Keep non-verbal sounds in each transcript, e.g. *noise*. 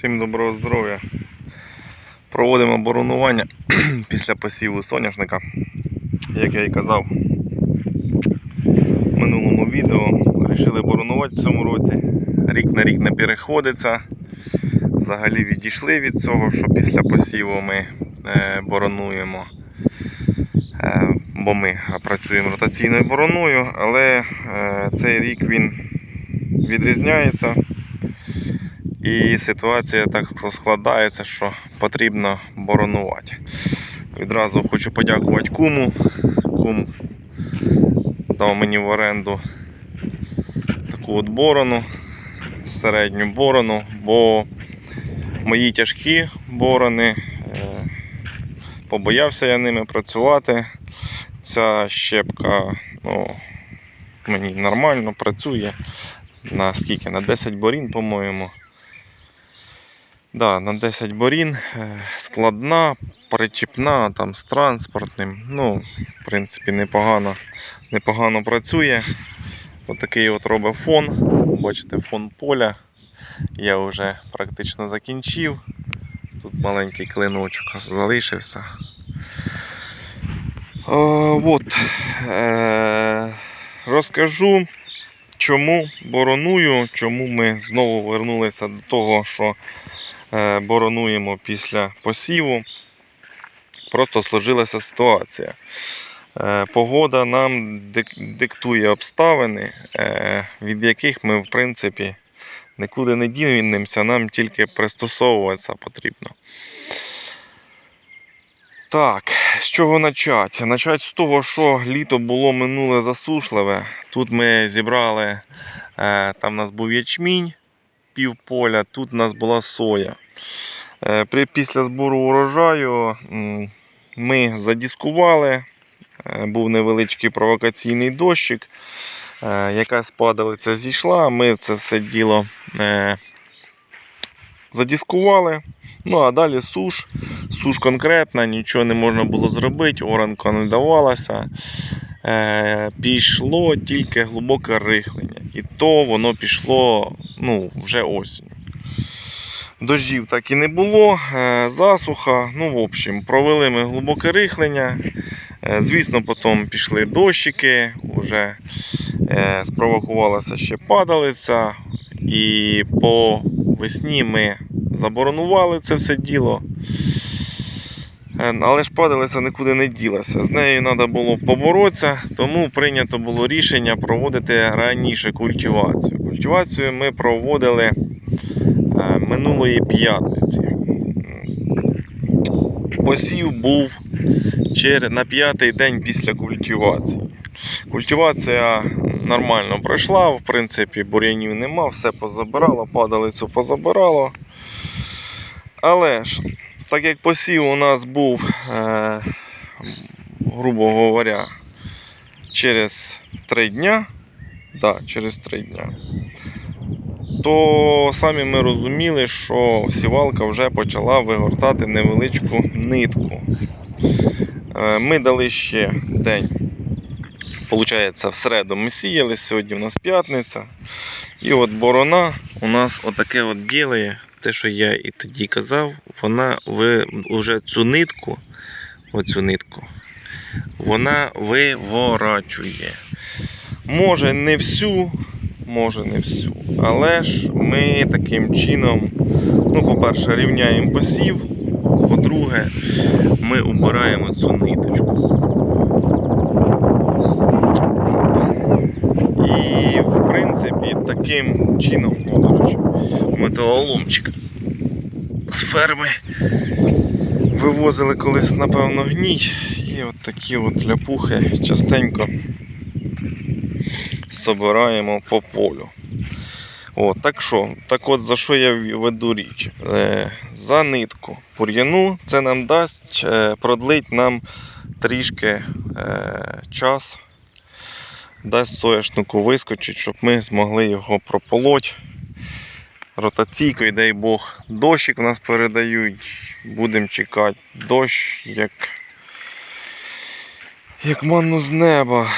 Всім доброго здоров'я. Проводимо боронування *clears throat* після посіву соняшника. Як я і казав в минулому відео, вирішили боронувати в цьому році. Рік на рік не переходиться. Взагалі відійшли від цього, що після посіву ми е, боронуємо. Е, бо ми працюємо ротаційною бороною, але е, цей рік він відрізняється. І ситуація так складається, що потрібно боронувати. Відразу хочу подякувати куму. Кум дав мені в оренду таку от борону, середню борону, бо мої тяжкі борони, е, побоявся я ними працювати. Ця щепка ну, мені нормально працює. На скільки? На 10 борін, по-моєму. Да, на 10 борін. Е, Складна, причіпна там, з транспортним. Ну, в принципі, непогано, непогано працює. Отакий от робить фон. Бачите, фон поля. Я вже практично закінчив. Тут маленький клиночок залишився. Е, от. Е, розкажу, чому бороную, чому ми знову вернулися до того, що боронуємо після посіву. Просто сложилася ситуація. Е, Погода нам диктує обставини, е, від яких ми, в принципі, нікуди не дінемося, нам тільки пристосовуватися потрібно. Так, з чого почати? Почати з того, що літо було минуле засушливе. Тут ми зібрали, е, там у нас був ячмінь, пів поля, тут у нас була соя. Е, після збору урожаю ми задіскували, е, був невеличкий провокаційний дощик. Е, Якась падалиця зійшла, ми це все діло задіскували. Ну а далі суш. Суш конкретна, нічого не можна було зробити, оранка не давалася. Е, пішло тільки глибоке рихлення. І то воно пішло ну, вже осінь. Дождів так і не було, е, засуха. Ну, в общем, провели ми глибоке рихлення. Е, Звісно, потім пішли дощики, вже спровокувалася ще падалиця. І по весні ми заборонували це все діло. Але ж падалиця нікуди не ділася. З нею треба було поборотися, тому прийнято було рішення проводити раніше культивацію. Культивацію ми проводили е, минулої п'ятниці. Посів був на п'ятий день після культивації. Культивація нормально пройшла, в принципі, бур'янів нема, все позабирало, падалицю позабирало. Але ж, так як посів у нас був, е, грубо говоря, через 3 дня, да, через 3 дня, то самі ми розуміли, що сівалка вже почала вигортати невеличку нитку. Е, Ми дали ще день. Получається, в середу ми сіяли, сьогодні у нас п'ятниця. І от борона у нас отаке от ділає, те, що я і тоді казав, вона ви вже цю нитку, оцю нитку, вона виворачує. Може не всю, може не всю. Але ж ми таким чином, ну, по-перше, рівняємо посів, по-друге, ми убираємо цю ниточку. І, в принципі, таким чином, о, до металоломчик з ферми вивозили колись, напевно, гній. І от такі от ляпухи частенько собираємо по полю. О, так що, так от за що я веду річ? Е, за нитку бур'яну це нам дасть е, продлить нам трішки е, час дасть соняшнику вискочить, щоб ми змогли його прополоть. Ротаційкою, дай Бог, дощик в нас передають. Будемо чекати дощ, як, як манну з неба.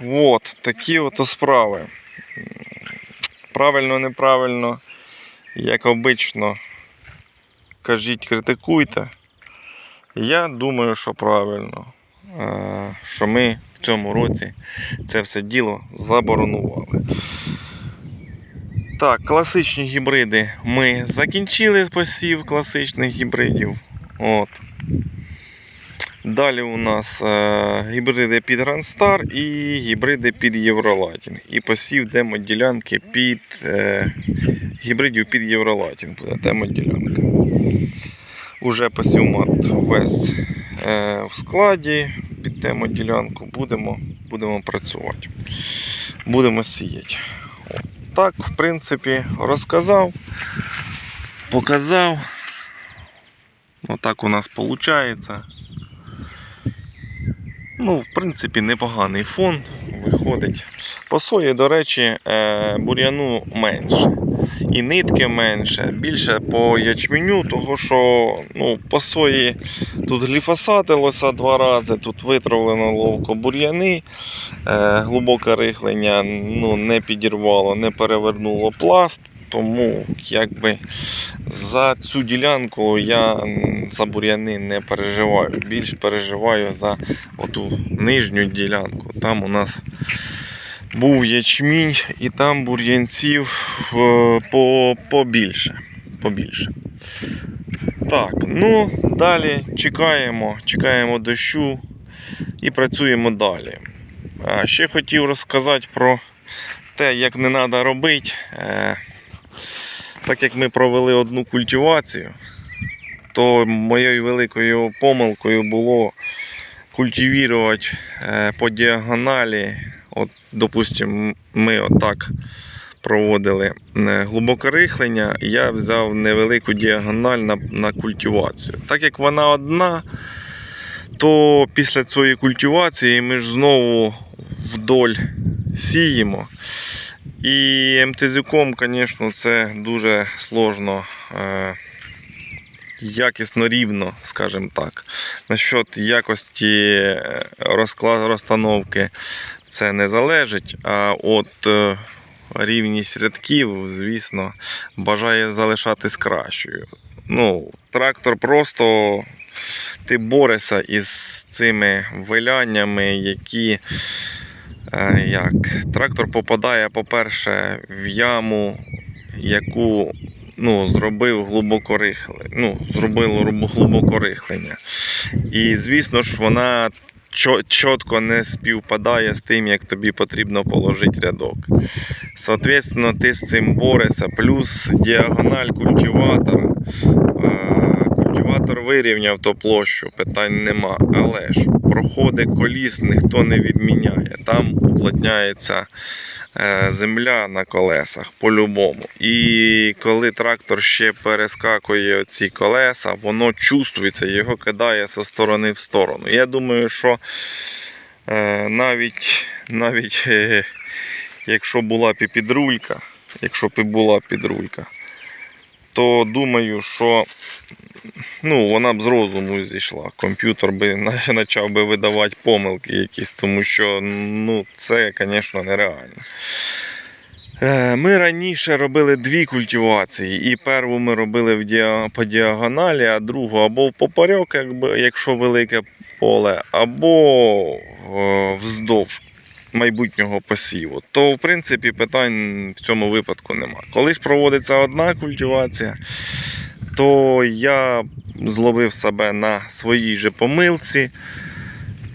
От, такі ото справи. Правильно, неправильно. як обично, кажіть, критикуйте. Я думаю, що правильно, е, що ми в цьому році це все діло заборонували. Так, класичні гібриди ми закінчили посів класичних гібридів. От. Далі у нас е, гібриди під Star і гібриди під Євролатінг. І посів демоділянки під е, гібридів під Євролатінг буде демоділянка. Уже посів мат весь е, в складі під демоділянку. Будемо, будемо працювати. Будемо сіяти. Так, в принципі, розказав, показав. Отак у нас виходить. Ну, в принципі, непоганий фон виходить. По сої, до речі, е, бур'яну менше. І нитки менше. Більше по ячменю, того що ну, по сої тут гліфосатилося два рази, тут витравлено ловко бур'яни, е, глибоке рихлення ну, не підірвало, не перевернуло пласт. Тому якби за цю ділянку я за бур'яни не переживаю. Більш переживаю за оту нижню ділянку. Там у нас був ячмінь і там бур'янців е, по, побільше. побільше. Так, ну далі чекаємо, чекаємо дощу і працюємо далі. А ще хотів розказати про те, як не треба робити. Е, так як ми провели одну культивацію, то моєю великою помилкою було культивувати е, по діагоналі. От, допустимо, ми отак проводили е, глибоке рихлення, я взяв невелику діагональ на, на культивацію. Так як вона одна, то після цієї культивації ми ж знову вдоль сіємо. І МТЗюком, звісно, це дуже сложно, е, якісно рівно, скажімо так. Насчет якості е, розклад, розстановки це не залежить. А от е, рівність рядків, звісно, бажає залишатись кращою. Ну, трактор просто ти борешся із цими виляннями, які Е, як? Трактор попадає, по-перше, в яму, яку ну, зробив глибоко рихлення. Ну, зробило глибоко рихлення. І звісно ж, вона чітко не співпадає з тим, як тобі потрібно положити рядок. Соответственно, ти з цим борешся, плюс діагональ культиватора. Е, Культиватор вирівняв ту площу, питань нема. Але ж проходи коліс ніхто не відміняє. Там уплотняється земля на колесах по-любому. І коли трактор ще перескакує ці колеса, воно чувствується, його кидає зі сторони в сторону. Я думаю, що е, навіть, навіть е, якщо була б підрулька, якщо б була підрулька, то думаю, що ну, вона б з розуму зійшла. Комп'ютер би почав би видавати помилки якісь, тому що ну, це, звісно, нереально. Е, Ми раніше робили дві культивації. І першу ми робили по діагоналі, а другу або в поперек, якщо велике поле, або е, вздовж майбутнього посіву. То, в принципі, питань в цьому випадку нема. Коли ж проводиться одна культивація, то я зловив себе на своїй же помилці.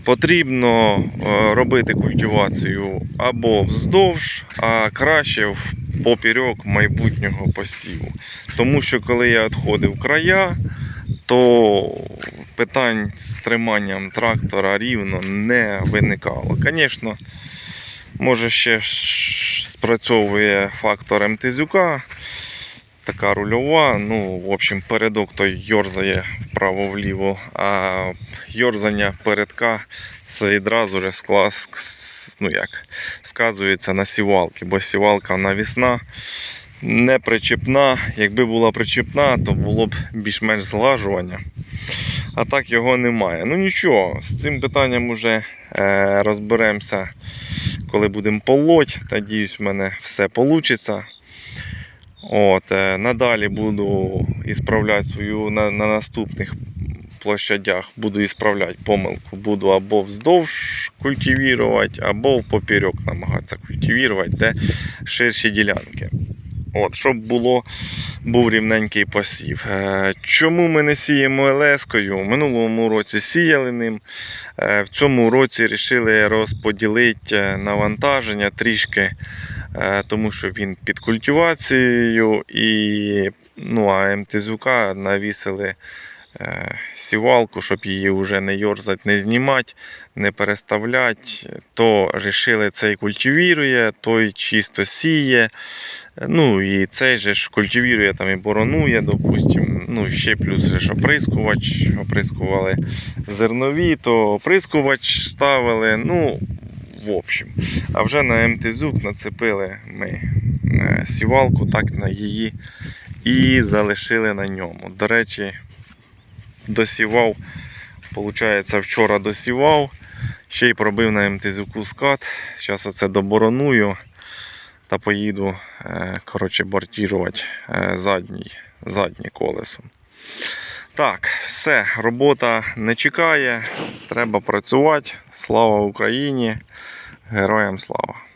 Потрібно е, робити культивацію або вздовж, а краще в поперек майбутнього посіву. Тому що коли я відходив края, то питань з триманням трактора рівно не виникало. Звісно, може ще спрацьовує фактор МТЗюка, така рульова. Ну, в общем, передок той йорзає вправо-вліво, а йорзання передка це відразу вже скла, ск- ну як, сказується на сівалки, бо сівалка навісна. Не причіпна. Якби була причіпна, то було б більш-менш зглажування. А так його немає. Ну нічого, з цим питанням вже е, розберемося, коли будемо полоть. Надіюсь, в мене все вийде. От, е, надалі буду ісправляти свою на, на наступних площадях, буду ісправляти помилку. Буду або вздовж культивувати, або в поперек намагатися культивувати, де ширші ділянки. От, щоб було, був рівненький посів. Е, Чому ми не сіємо Елескою? У минулому році сіяли ним. Е, В цьому році вирішили розподілити е, навантаження трішки, тому що він під культивацією і ну, а МТЗУК навісили сівалку, щоб її вже не йорзати, не знімати, не переставляти. То вирішили цей культивірує, той чисто сіє. Ну і цей же ж культивірує там і боронує, допустим. Ну, ще плюс же ж оприскувач, оприскували зернові, то оприскувач ставили. Ну, в общем. А вже на МТЗУК нацепили ми е, сівалку, так на її і залишили на ньому. До речі, досівав, виходить, вчора досівав, ще й пробив на МТЗУКу скат. Зараз оце добороную та поїду е, коротше, бортувати е, задній, заднє колесо. Так, все, робота не чекає, треба працювати. Слава Україні! Героям слава!